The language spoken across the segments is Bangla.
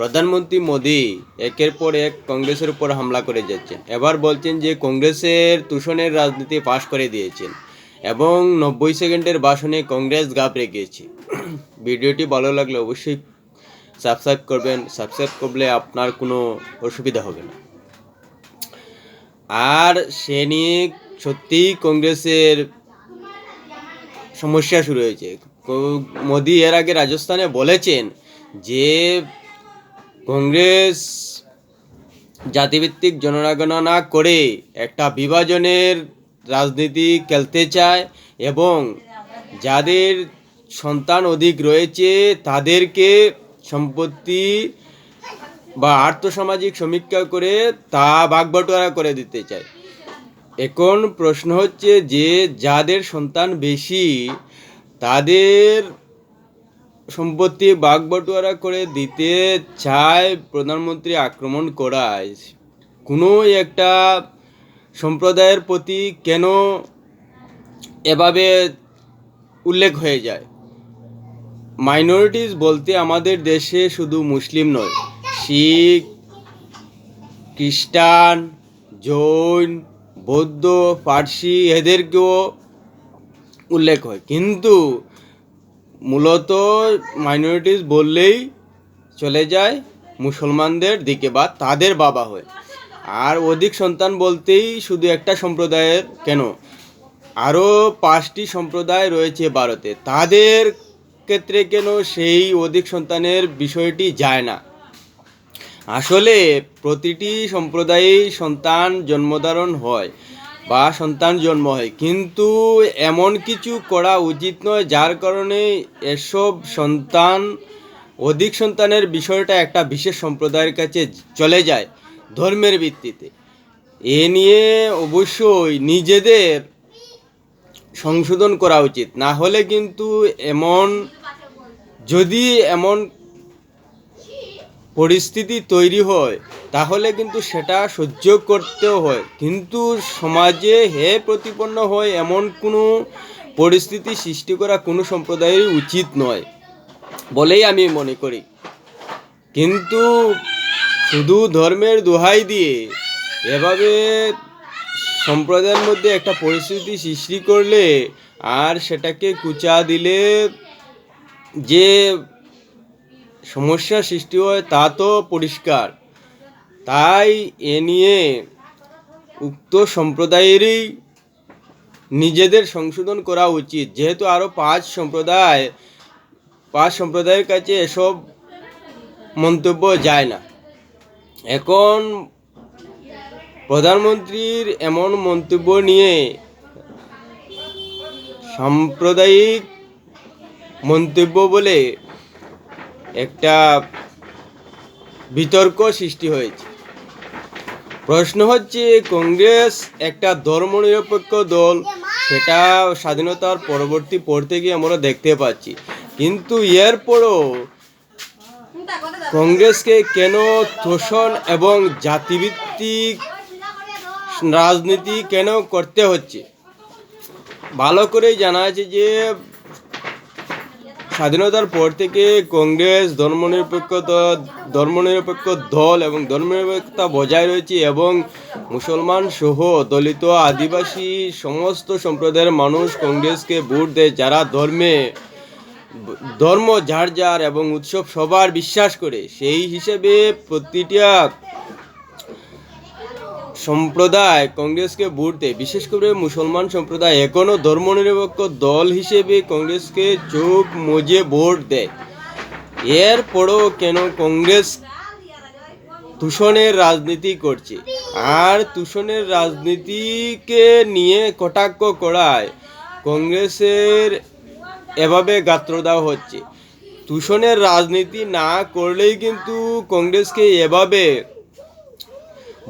প্রধানমন্ত্রী মোদি একের পর এক কংগ্রেসের উপর হামলা করে যাচ্ছেন। এবার বলছেন যে কংগ্রেসের তুষণের রাজনীতি পাশ করে দিয়েছেন এবং নব্বই সেকেন্ডের ভাষণে কংগ্রেস গাবড়ে গিয়েছে ভিডিওটি ভালো লাগলে অবশ্যই সাবস্ক্রাইব করবেন। সাবস্ক্রাইব করলে আপনার কোনো অসুবিধা হবে না। আর সে নিয়ে সত্যিই কংগ্রেসের সমস্যা শুরু হয়েছে। মোদি এর আগে রাজস্থানে বলেছেন যে কংগ্রেস জাতিভিত্তিক জনগণনা করে একটা বিভাজনের রাজনীতি খেলতে চায় এবং যাদের সন্তান অধিক রয়েছে তাদেরকে সম্পত্তি বা আর্থসামাজিক সমীক্ষা করে তা ভাগবটোয়ারা করে দিতে চায়। এখন প্রশ্ন হচ্ছে যে যাদের সন্তান বেশি তাদের সম্পত্তি বাগবটোয়ারা করে দিতে চায় প্রধানমন্ত্রী আক্রমণ করায় কোনো একটা সম্প্রদায়ের প্রতি কেন এভাবে উল্লেখ হয়ে যায়? মাইনরিটিস বলতে আমাদের দেশে শুধু মুসলিম নয়, শিখ, খ্রিস্টান, জৈন, বৌদ্ধ পার্সি এদেরকেও উল্লেখ হয়। কিন্তু মূলত মাইনরিটিস বললেই চলে যায় মুসলমানদের দিকে বা তাদের বাবা হয়। আর অধিক সন্তান বলতেই শুধু একটা সম্প্রদায়ের কেন? আরও পাঁচটি সম্প্রদায় রয়েছে ভারতে। তাদের ক্ষেত্রে কেন সেই অধিক সন্তানের বিষয়টি যায় না? আসলে প্রতিটি সম্প্রদায়েই সন্তান জন্মধারণ হয়। বা সন্তান জন্ম হয়। কিন্তু এমন কিছু করা উচিত নয়, যার কারণে এসব সন্তান, অধিক সন্তানের বিষয়টা একটা বিশেষ সম্প্রদায়ের কাছে চলে যায় ধর্মের ভিত্তিতে। এ নিয়ে অবশ্যই নিজেদের সংশোধন করা উচিত। না হলে কিন্তু এমন, যদি এমন পরিস্থিতি তৈরি হয় তাহলে কিন্তু সেটা সহ্য করতেও হয়। কিন্তু সমাজে হে প্রতিপন্ন হয় এমন কোনো পরিস্থিতি সৃষ্টি করা কোনো সম্প্রদায়ের উচিত নয় বলেই আমি মনে করি। কিন্তু শুধু ধর্মের দোহাই দিয়ে এভাবে সম্প্রদায়ের মধ্যে একটা পরিস্থিতি সৃষ্টি করলে আর সেটাকে কুচা দিলে যে সমস্যা সৃষ্টি হয় তা তো পরিষ্কার। তাই এ নিয়ে উক্ত সম্প্রদায়েরই নিজেদের সংশোধন করা উচিত। যেহেতু আরও পাঁচ সম্প্রদায়, পাঁচ সম্প্রদায়ের কাছে এসব মন্তব্য যায় না। এখন প্রধানমন্ত্রীর এমন মন্তব্য নিয়ে সাম্প্রদায়িক মন্তব্য বলে একটা বিতর্ক সৃষ্টি হয়েছে। প্রশ্ন হচ্ছে, কংগ্রেস একটা ধর্মনিরপেক্ষ দল, সেটা স্বাধীনতার পরবর্তী পড়তে গিয়ে আমরা দেখতে পাচ্ছি। কিন্তু এরপরও কংগ্রেসকে কেন তোষণ এবং জাতিভিত্তিক রাজনীতি কেন করতে হচ্ছে? ভালো করেই জানা আছে যে স্বাধীনতার পর থেকে কংগ্রেস ধর্মনিরপেক্ষ দ- ধর্মনিরপেক্ষ দল এবং ধর্মনিরপেক্ষতা বজায় রয়েছে এবং মুসলমান সহ দলিত আদিবাসী সমস্ত সম্প্রদায়ের মানুষ কংগ্রেসকে ভোট দেয় যারা ধর্মে, ধর্ম যার যার এবং উৎসব সবার বিশ্বাস করে। সেই হিসেবে প্রতিটা সম্প্রদায় কংগ্রেসকে ভোট দেয় বিশেষ করে মুসলমান সম্প্রদায় এখনও ধর্মনিরপেক্ষ দল হিসেবে কংগ্রেসকে চোখ মজে ভোট দেয়। এরপরও কেন কংগ্রেস দূষণের রাজনীতি করছে? আর দূষণের রাজনীতিকে নিয়ে কটাক্ষ করায় কংগ্রেসের এভাবে গাত্র দেওয়া হচ্ছে। দূষণের রাজনীতি না করলেই কিন্তু কংগ্রেসকে এভাবে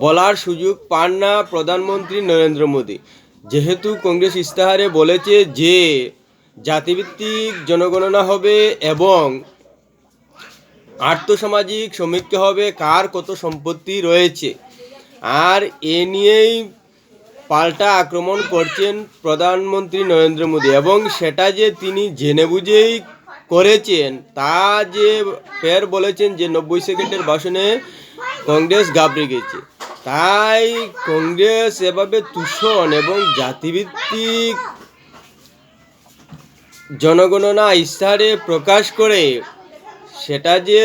বলার সুযোগ পান না প্রধানমন্ত্রী নরেন্দ্র মোদী। যেহেতু কংগ্রেস ইস্তাহারে বলেছে যে, জাতিভিত্তিক জনগণনা হবে এবং আর্থসামাজিক সমীক্ষা হবে, কার কত সম্পত্তি রয়েছে। আর এ নিয়েই পাল্টা আক্রমণ করছেন প্রধানমন্ত্রী নরেন্দ্র মোদী এবং সেটা যে তিনি জেনে বুঝেই করেছেন, তা যে ফের বলেছেন যে নব্বই সেকেন্ডের ভাষণে কংগ্রেস গাবড়ে গেছে। তাই কংগ্রেস এভাবে তুষণ এবং জাতিভিত্তিক জনগণনা ইস্তাহারে প্রকাশ করে, সেটা যে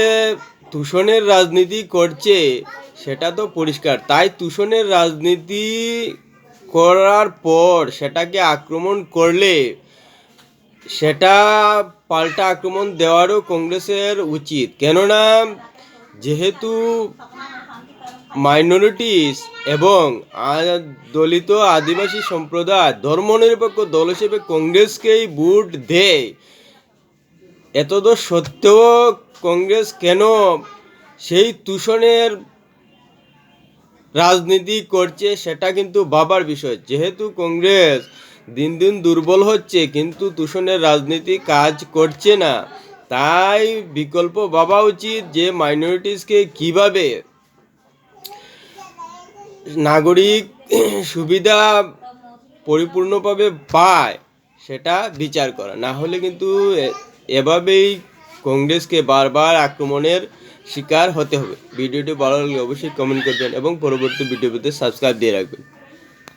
তুষণের রাজনীতি করছে, সেটা তো পরিষ্কার। তাই তুষণের রাজনীতি করার পর সেটাকে আক্রমণ করলে, সেটা পাল্টা আক্রমণ দেওয়ারও কংগ্রেসের উচিত। কেননা, যেহেতু মাইনরিটিস এবং দলিত আদিবাসী সম্প্রদায় ধর্মনিরপেক্ষ দল হিসেবে কংগ্রেসকেই ভোট দেয়। এতদ সত্ত্বেও কংগ্রেস কেন সেই তুষণের রাজনীতি করছে সেটা কিন্তু ভাবার বিষয়। যেহেতু কংগ্রেস দিন দিন দুর্বল হচ্ছে, কিন্তু তুষণের রাজনীতি কাজ করছে না। তাই বিকল্প ভাবা উচিত যে মাইনরিটিসকে কীভাবে নাগরিক সুবিধা পরিপূর্ণভাবে পায়, সেটা বিচার করা। না হলে কিন্তু এভাবেই কংগ্রেসকে বারবার আক্রমণের শিকার হতে হবে। ভিডিওটি ভালো লাগলে অবশ্যই কমেন্ট করবেন এবং পরবর্তী ভিডিও পেতে সাবস্ক্রাইব দিয়ে রাখবেন।